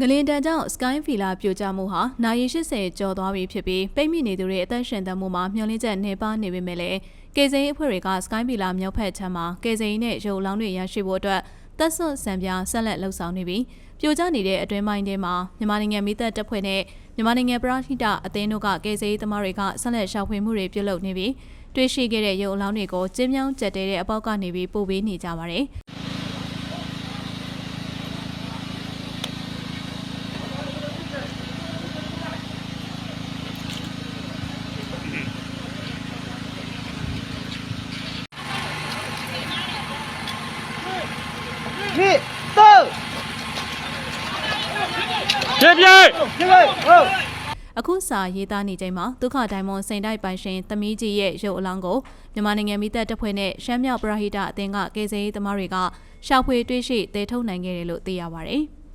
ငလင်တန်ကြောင့် Sky Villa ပြိုကျမှုဟာနိုင်ရီ80ကျော်သွားပြီဖြစ်ပြီးပိတ်မိနေသူတွေအသက်ရှင်သန်မှုမှာမျှော်လင့်ချက်နှေပါနေပေမဲ့လည်းကေစိန်အဖွဲ့တွေက Sky Villa မြောက်ဖက်ချမ်းမှာကေစိန်နဲ့ရုပ်လောင်းတွေရရှိဖို့အတွက်သက်စွန့်စံပြဆက်လက်လှုပ်ဆောင်နေပြီးပြိုကျနေတဲ့အတွင်းပိုင်းထဲမှာမြန်မာနိုင်ငံမိသက်တပ်ဖွဲ့နဲ့မြန်မာနိုင်ငံပရဟိတအသင်းတို့ကကေစိန်သမားတွေကဆက်လက်ရှာဖွေမှုတွေပြုလုပ်နေပြီးတွေ့ရှိခဲ့တဲ့ရုပ်အလောင်းတွေကိုကျင်းမြောင်းကျက်တဲတဲ့အပေါက်ကနေပြီးပို့ပေးနေကြပါတယ်။ 1 3ပြေပြေပြေဟုတ်အခုစာရေးသားနေချိန်မှာဒုက္ခဒိုင်မွန်စိန်တိုက်ပိုင်ရှင်သမီးကြီးရဲ့ရုပ်အလောင်းကိုမြန်မာနိုင်ငံမိသက်တပ်ဖွဲ့နဲ့ရှမ်းမြောက်ပရဟိတအသင်းကကယ်ဆယ်ရေးသမားတွေကရှာဖွေတွေ့ရှိတည်ထုတ်နိုင်ခဲ့တယ်လို့သိရပါဗျ။